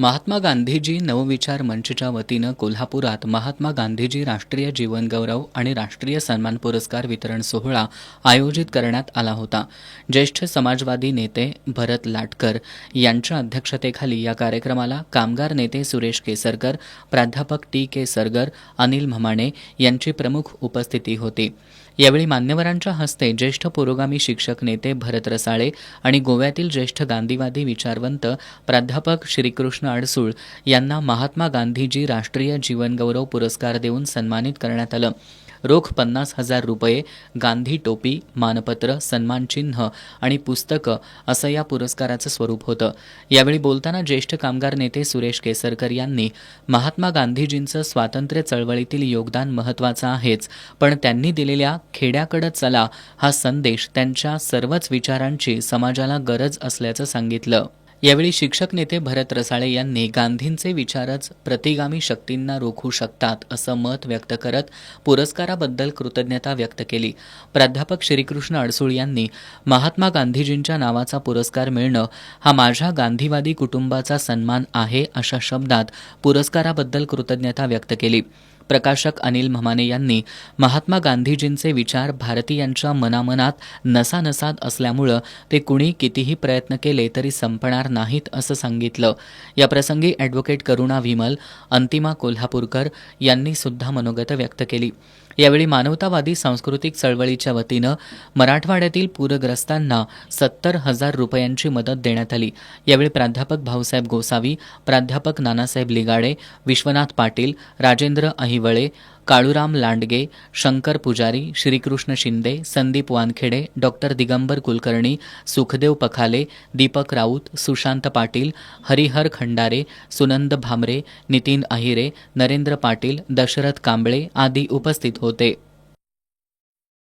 महात्मा गांधीजी नवविचार मंचच्या वतीनं कोल्हापुरात महात्मा गांधीजी राष्ट्रीय जीवनगौरव आणि राष्ट्रीय सन्मान पुरस्कार वितरण सोहळा आयोजित करण्यात आला होता. ज्येष्ठ समाजवादी नेते भरत लाटकर यांच्या अध्यक्षतेखाली या कार्यक्रमाला कामगार नेते सुरेश केसरकर प्राध्यापक टी के सरगर अनिल म्हमाणे यांची प्रमुख उपस्थिती होती. यावेळी मान्यवरांच्या हस्ते ज्येष्ठ पुरोगामी शिक्षक नेते भरत रसाळे आणि गोव्यातील ज्येष्ठ गांधीवादी विचारवंत प्राध्यापक श्रीकृष्ण अडसूळ यांना महात्मा गांधीजी राष्ट्रीय जीवनगौरव पुरस्कार देऊन सन्मानित करण्यात आलं. रोख पन्नास हजार रुपये गांधी टोपी मानपत्र सन्मानचिन्ह आणि पुस्तकं असं या पुरस्काराचं स्वरूप होतं. यावेळी बोलताना ज्येष्ठ कामगार नेते सुरेश केसरकर यांनी महात्मा गांधीजींचं स्वातंत्र्य चळवळीतील योगदान महत्त्वाचं आहेच पण त्यांनी दिलेल्या खेड्याकडं चला हा संदेश त्यांच्या सर्वच विचारांची समाजाला गरज असल्याचं सांगितलं. यावेळी शिक्षक नेते भरत रसाळे यांनी गांधींचे विचारच प्रतिगामी शक्तींना रोखू शकतात असं मत व्यक्त करत पुरस्काराबद्दल कृतज्ञता व्यक्त केली. प्राध्यापक श्रीकृष्ण अडसूळ यांनी महात्मा गांधीजींच्या नावाचा पुरस्कार मिळणं हा माझ्या गांधीवादी कुटुंबाचा सन्मान आहे अशा शब्दात पुरस्काराबद्दल कृतज्ञता व्यक्त केली. प्रकाशक अनिल म्हमाने यांनी महात्मा गांधीजींचे विचार भारतीयांच्या मनामनात नसानसात असल्यामुळं ते कुणी कितीही प्रयत्न केले तरी संपणार नाहीत असं सांगितलं. याप्रसंगी ॲडव्होकेट करुणा विमल अंतिमा कोल्हापूरकर यांनी सुद्धा मनोगत व्यक्त केली. यावेळी मानवतावादी सांस्कृतिक चळवळीच्या वतीनं मराठवाड्यातील पूरग्रस्तांना सत्तर हजार रुपयांची मदत देण्यात आली. यावेळी प्राध्यापक भाऊसाहेब गोसावी प्राध्यापक नानासाहेब लिगाडे विश्वनाथ पाटील राजेंद्र अहिवळे काळूराम लांडगे शंकर पुजारी श्रीकृष्ण शिंदे संदीप वानखेडे डॉक्टर दिगंबर कुलकर्णी सुखदेव पखाले दीपक राऊत सुशांत पाटील हरिहर खंडारे सुनंद भामरे नितीन अहिरे नरेंद्र पाटील दशरथ कांबळे आदी उपस्थित होते.